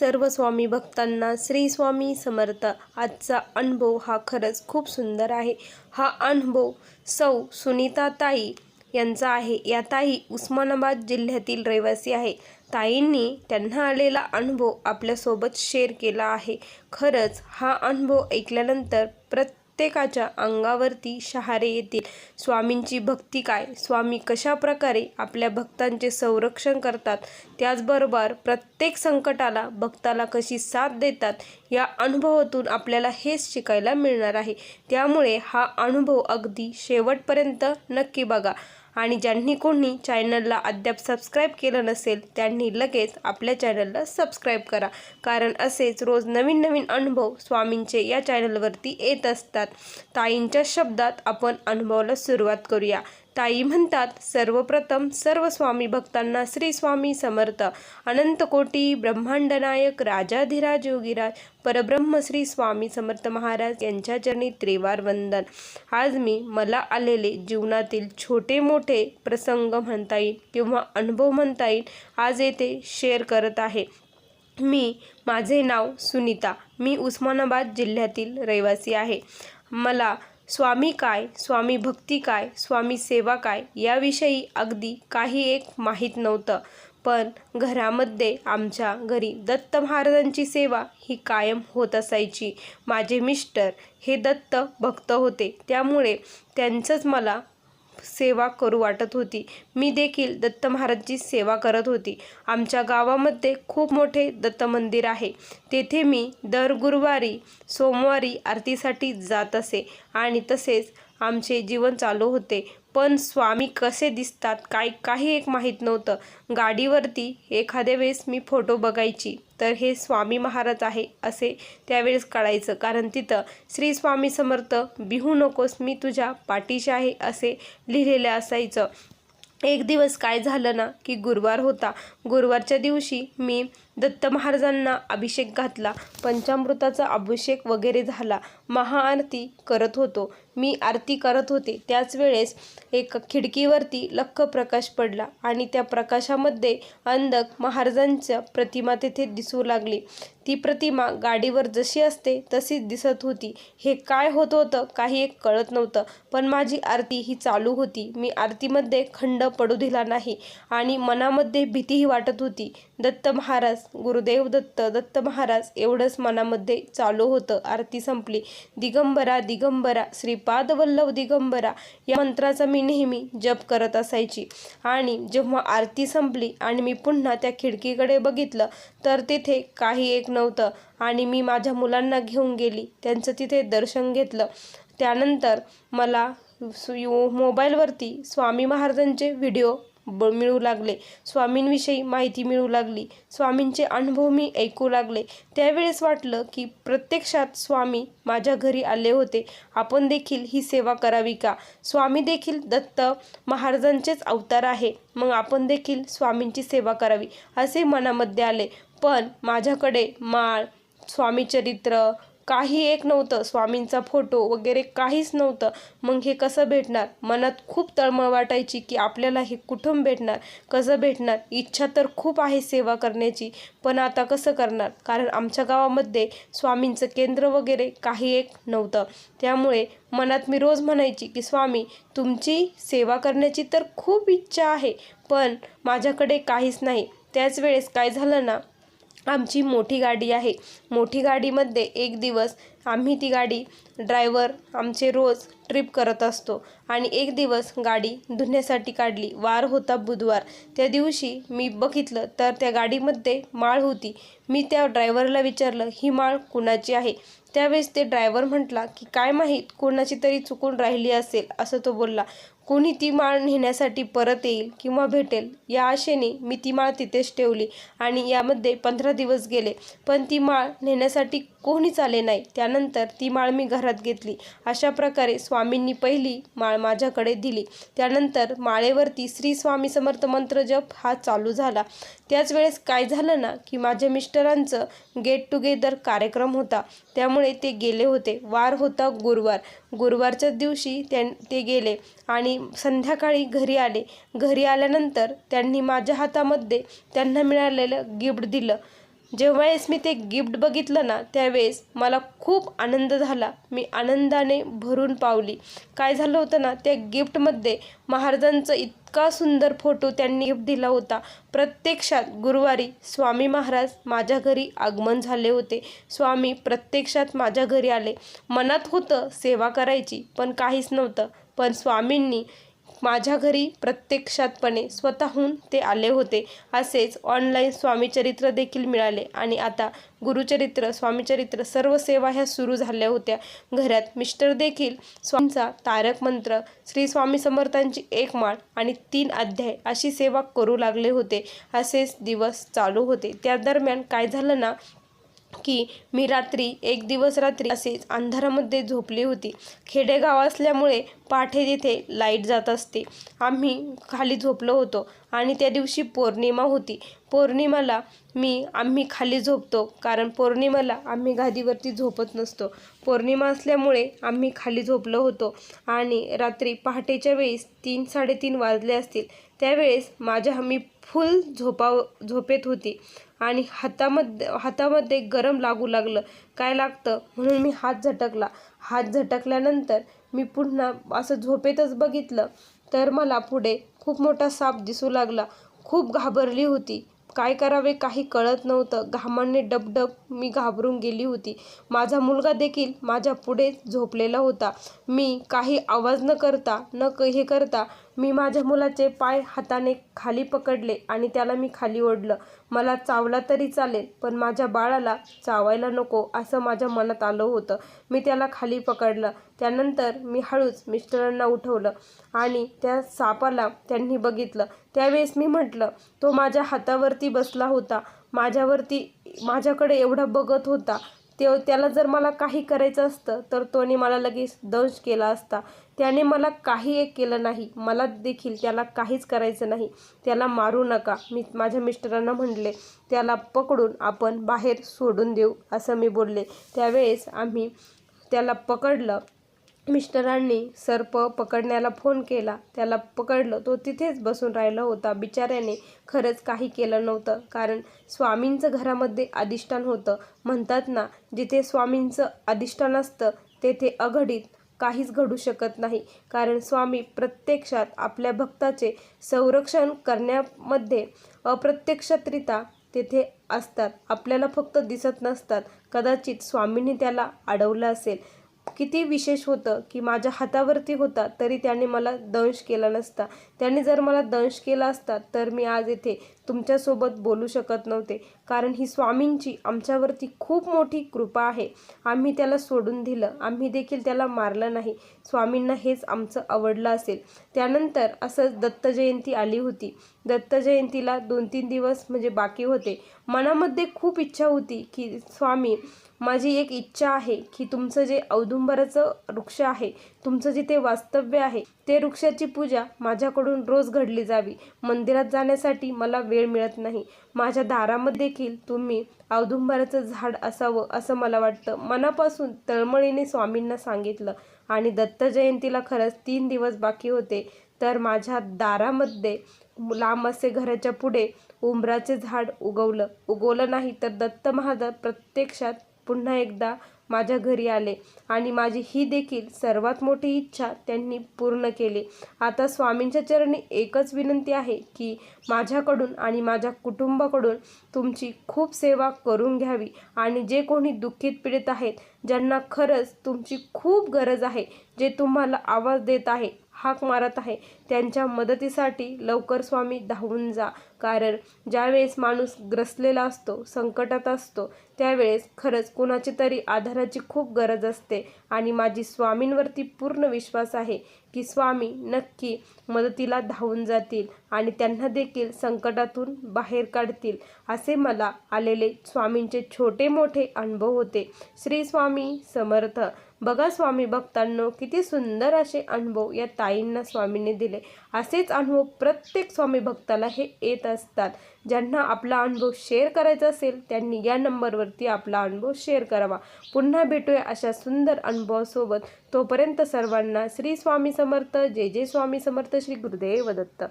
सर्व स्वामी भक्तांना श्री स्वामी समर्थ. आजचा अनुभव हा खरंच खूप सुंदर आहे. हा अनुभव सौ सुनीता ताई यांचा आहे. या ताई उस्मानाबाद जिल्ह्यातील रहिवासी आहे. ताईंनी त्यांना आलेला अनुभव आपल्यासोबत शेअर केला आहे. खरंच हा अनुभव ऐकल्यानंतर प्रत्येकाच्या अंगावरती शहारे येतील. स्वामींची भक्ती काय? स्वामी कशा प्रकारे आपल्या भक्तांचे संरक्षण करतात? त्याचबरोबर प्रत्येक संकटाला भक्ताला कशी साथ देतात? या अनुभवातून आपल्याला हेच शिकायला मिळणार आहे. त्यामुळे हा अनुभव अगदी शेवटपर्यंत नक्की बघा. आणि ज्यांनी कोणी चॅनलला अद्याप सबस्क्राईब केलं नसेल त्यांनी लगेच आपल्या चॅनलला सबस्क्राईब करा. कारण असेच रोज नवीन नवीन अनुभव स्वामींचे या चॅनलवरती येत असतात. ताईंच्या शब्दात आपण अनुभवाला सुरुवात करूया. ताई म्हणतात सर्वप्रथम सर्व स्वामी भक्तांना श्री स्वामी समर्थ अनंतकोटी ब्रह्मांडनायक राजाधिराज योगीराज परब्रह्म श्री स्वामी समर्थ महाराज यांच्या चरणी त्रिवार वंदन. आज मी मला आलेले जीवनातील छोटे मोठे प्रसंग म्हणता येईल किंवा अनुभव म्हणता येईल आज येथे शेअर करत आहे. मी माझे नाव सुनीता. मी उस्मानाबाद जिल्ह्यातील रहिवासी आहे. मला स्वामी काय स्वामी भक्ती काय स्वामी सेवा काय याविषयी अगदी काही एक माहीत नव्हतं. पण घरामध्ये आमच्या घरी दत्त महाराजांची सेवा ही कायम होत असायची. माझे मिस्टर हे दत्त भक्त होते. त्यामुळे त्यांचंच मला सेवा करू वाटत होती. मी देखील दत्त महाराजची सेवा करत होती. आमच्या गावामध्ये खूप मोठे दत्त मंदिर आहे. तेथे मी दर गुरुवारी सोमवारी आरतीसाठी जात असे आणि तसेच आमचे जीवन चालू होते. पण स्वामी कसे दिसतात काय काही एक माहीत नव्हतं. गाडीवरती एखाद्या वेळेस मी फोटो बघायची. तर हे स्वामी महाराज आहे असे त्यावेळेस कळायचं. कारण तिथं श्री स्वामी समर्थ बिहू नकोस मी तुझ्या पाठीशी आहे असे लिहिलेले असायचं. एक दिवस काय झालं ना की गुरुवार होता. गुरुवारच्या दिवशी मी दत्त महाराजांना अभिषेक घातला. पंचामृताचा अभिषेक वगैरे झाला. महाआरती करत होतो. मी आरती करत होते. त्याच वेळेस एक खिडकीवरती लख प्रकाश पडला आणि त्या प्रकाशामध्ये अंधक महाराजांच्या प्रतिमा तेथे दिसू लागली. ती प्रतिमा गाडीवर जशी असते तशीच दिसत होती. हे काय होत होतं काही एक कळत नव्हतं. पण माझी आरती ही चालू होती. मी आरतीमध्ये खंड पडू दिला नाही आणि मनामध्ये भीतीही वाटत होती. दत्त महाराज गुरुदेव दत्त दत्त महाराज एवढंच मनामध्ये चालू होतं. आरती संपली. दिगंबरा दिगंबरा श्रीपाद वल्लभ दिगंबरा या मंत्राचा मी नेहमी जप करत असायची. आणि जेव्हा आरती संपली आणि मी पुन्हा त्या खिडकीकडे बघितलं तर तिथे काही एक नव्हतं. आणि मी माझ्या मुलांना घेऊन गेली. त्यांचं तिथे दर्शन घेतलं. त्यानंतर मला मोबाईलवरती स्वामी महाराजांचे व्हिडिओ ब मिळू लागले. स्वामींविषयी माहिती मिळू लागली. स्वामींचे अनुभव मी ऐकू लागले. त्यावेळेस वाटलं की प्रत्यक्षात स्वामी माझ्या घरी आले होते. आपण देखील ही सेवा करावी का? स्वामी देखील दत्त महाराजांचेच अवतार आहे. मग आपण देखील स्वामींची सेवा करावी असे मनामध्ये आले. पण माझ्याकडे माळ स्वामी चरित्र काही एक नव्हतं. स्वामींचा फोटो वगैरे काहीच नव्हतं. मग हे कसं भेटणार? मनात खूप तळमळ वाटायची की आपल्याला हे कुठून भेटणार? कसं भेटणार? इच्छा तर खूप आहे सेवा करण्याची पण आता कसं करणार? कारण आमच्या गावामध्ये स्वामींचं केंद्र वगैरे काही एक नव्हतं. त्यामुळे मनात मी रोज म्हणायची की स्वामी तुमची सेवा करण्याची तर खूप इच्छा आहे पण माझ्याकडे काहीच नाही. त्याच वेळेस काय झालं ना आमची मोठी गाडी आहे. मोठी गाडीमध्ये एक दिवस आम्ही ती गाडी ड्रायव्हर आमचे रोज ट्रिप करत असतो आणि एक दिवस गाडी धुण्यासाठी काढली. वार होता बुधवार. त्या दिवशी मी बघितलं तर त्या गाडीमध्ये माळ होती. मी त्या ड्रायव्हरला विचारलं ही माळ कुणाची आहे? त्यावेळेस ते ड्रायव्हर म्हटला की काय माहीत कोणाची तरी चुकून राहिली असेल असं तो बोलला. कोणी ती माळ नेण्यासाठी परत येईल किंवा भेटेल या आशेने मी ती माळ तिथेच ठेवली आणि यामध्ये पंधरा दिवस गेले. पण ती माळ नेण्यासाठी कोणीच आले नाही. त्यानंतर ती माळ मी घरात घेतली. अशा प्रकारे स्वामींनी पहिली माळ माझ्याकडे दिली. त्यानंतर माळेवरती श्री स्वामी समर्थ मंत्र जप हा चालू झाला. त्याच वेळेस काय झालं ना की माझ्या मिस्टरांचं गेट टुगेदर कार्यक्रम होता. त्यामुळे ते गेले होते. वार होता गुरुवार. गुरुवारच्याच दिवशी त्यां ते गेले आणि संध्याकाळी घरी आले. घरी आल्यानंतर त्यांनी माझ्या हातामध्ये त्यांना मिळालेलं गिफ्ट दिलं. जेव्हावेळेस मी ते गिफ्ट बघितलं ना त्यावेळेस मला खूप आनंद झाला. मी आनंदाने भरून पावली. काय झालं होतं ना त्या गिफ्टमध्ये महाराजांचं इतका सुंदर फोटो त्यांनी गिफ्ट दिला होता. प्रत्यक्षात गुरुवारी स्वामी महाराज माझ्या घरी आगमन झाले होते. स्वामी प्रत्यक्षात माझ्या घरी आले. मनात होतं सेवा करायची पण काहीच नव्हतं. पण स्वामींनी माझ्या घरी प्रत्यक्षातपणे स्वतःहून ते आले होते. असेच ऑनलाईन स्वामीचरित्र देखील मिळाले. आणि आता गुरुचरित्र स्वामीचरित्र सर्व सेवा ह्या सुरू झाल्या होत्या. घरात मिस्टर देखील स्वामींचा तारक मंत्र श्री स्वामी समर्थांची एक माळ आणि तीन अध्याय अशी सेवा करू लागले होते. असेच दिवस चालू होते. त्या दरम्यान काय झालं ना की मी रात्री एक दिवस रात्री असेच अंधारामध्ये झोपली होती. खेडेगाव असल्यामुळे पाठे तिथे लाइट जात असते. आम्ही खाली झोपलो होतो आणि त्या दिवशी पौर्णिमा होती. पौर्णिमाला मी आम्ही खाली झोपतो कारण पौर्णिमाला आम्ही गादीवरती झोपत नसतो. पौर्णिमा असल्यामुळे आम्ही खाली झोपलो होतो आणि रात्री पहाटेच्या वेळेस तीन साडेतीन वाजले असतील. त्यावेळेस माझ्या मी फुल झोपाव झोपेत होती. आणि हातामध्ये हातामध्ये गरम लागू लागलं. काय लागतं? म्हणून मी हात झटकला. हात झटकल्यानंतर मी पुन्हा असं झोपेतच बघितलं तर मला पुढे खूप मोठा साप दिसू लागला. खूप घाबरली होती. काय करावे काही कळत नव्हतं. घामाने डबडब मी घाबरून गेली होती. माझा मुलगा देखील माझ्या पुढे झोपलेला होता. मी काही आवाज न करता न क हे करता मी माझ्या मुलाचे पाय हाताने खाली पकडले आणि त्याला मी खाली ओढलं. मला चावला तरी चालेल पण माझ्या बाळाला चावायला नको असं माझ्या मनात आलं होतं. मी त्याला खाली पकडलं. त्यानंतर मी हळूच मिस्टरांना उठवलं आणि त्या सापाला त्यांनी बघितलं. त्यावेळेस मी म्हटलं तो माझ्या हातावरती बसला होता. माझ्यावरती माझ्याकडे एवढा बघत होता. ते त्याला जर मला काही करायचं असतं तर तोने मला लगेच दंश केला असता. त्याने मला काही एक केलं नाही. मला देखील त्याला काहीच करायचं नाही. त्याला मारू नका. मी माझ्या मिस्टरांना म्हणले त्याला पकडून आपण बाहेर सोडून देऊ असं मी बोलले. त्यावेळेस आम्ही त्याला पकडलं. मिस्टरांनी सर्प पकडण्याला फोन केला. त्याला पकडलं. तो तिथेच बसून राहिला होता. बिचाऱ्याने खरंच काही केलं नव्हतं. कारण स्वामींचं घरामध्ये अधिष्ठान होतं. म्हणतात ना जिथे स्वामींचं अधिष्ठान असतं तेथे अघडीत काहीच घडू शकत नाही. कारण स्वामी प्रत्यक्षात आपल्या भक्ताचे संरक्षण करण्यामध्ये अप्रत्यक्षरित्या तेथे असतात. आपल्याला फक्त दिसत नसतात. कदाचित स्वामींनी त्याला अडवलं असेल. किती विशेष होतं की माझ्या हातावरती होता तरी त्याने मला दंश केला नसता. त्याने जर मला दंश केला असता तर मी आज येथे तुमच्यासोबत बोलू शकत नव्हते. कारण ही स्वामींची आमच्यावरती खूप मोठी कृपा आहे. आम्ही त्याला सोडून दिलं. आम्ही देखील त्याला मारलं नाही. स्वामींना हेच आमचं आवडलं असेल. त्यानंतर असंच दत्त जयंती आली होती. दत्त जयंतीला दोन तीन दिवस म्हणजे बाकी होते. मनामध्ये खूप इच्छा होती की स्वामी माझी एक इच्छा आहे की तुमचं जे औदुंबराचं वृक्ष आहे तुमचं जिथे वास्तव्य आहे ते वृक्षाची पूजा माझ्याकडून रोज घडली जावी. मंदिरात जाण्यासाठी मला वेळ मिळत नाही. माझ्या दारामध्ये देखील तुम्ही औदुंबराचं झाड असावं असं मला वाटतं. मनापासून तळमळीने स्वामींना सांगितलं आणि दत्त जयंतीला खरंच तीन दिवस बाकी होते. तर माझ्या दारामध्ये लांब असे घराच्या पुढे उंबराचे झाड उगवलं. उगवलं नाही तर दत्त महाराज प्रत्यक्षात पुन्हा एकदा माझ्या घरी आले. आणि माझी ही देखील सर्वात मोठी इच्छा त्यांनी पूर्ण केली. आता स्वामींच्या चरणी एकच विनंती आहे की माझ्याकडून आणि माझ्या कुटुंबाकडून तुमची खूप सेवा करून घ्यावी. आणि जे कोणी दुःखित पीडित आहेत ज्यांना खरंच तुमची खूप गरज आहे जे तुम्हाला आवाज देत आहे हाक मारत आहे. त्यांच्या मदतीसाठी लवकर स्वामी धावून जा. कारण ज्यावेळेस माणूस ग्रसलेला असतो संकटात असतो त्यावेळेस खरंच कुणाची तरी आधाराची खूप गरज असते. आणि माझी स्वामींवरती पूर्ण विश्वास आहे की स्वामी नक्की मदतीला धावून जातील आणि त्यांना देखील संकटातून बाहेर काढतील असे मला आलेले स्वामींचे छोटे मोठे अनुभव होते. श्री स्वामी समर्थ. बघा स्वामी भक्तांनो किती सुंदर असे अनुभव या ताईंना स्वामींनी दिले. असेच अनुभव प्रत्येक स्वामी भक्ताला हे येत असतात. ज्यांना आपला अनुभव शेअर करायचा असेल त्यांनी या नंबरवरती आपला अनुभव शेअर करावा. पुन्हा भेटूया अशा सुंदर अनुभवासोबत. तोपर्यंत सर्वांना श्री स्वामी समर्थ जय जय स्वामी समर्थ श्री गुरुदेव दत्त.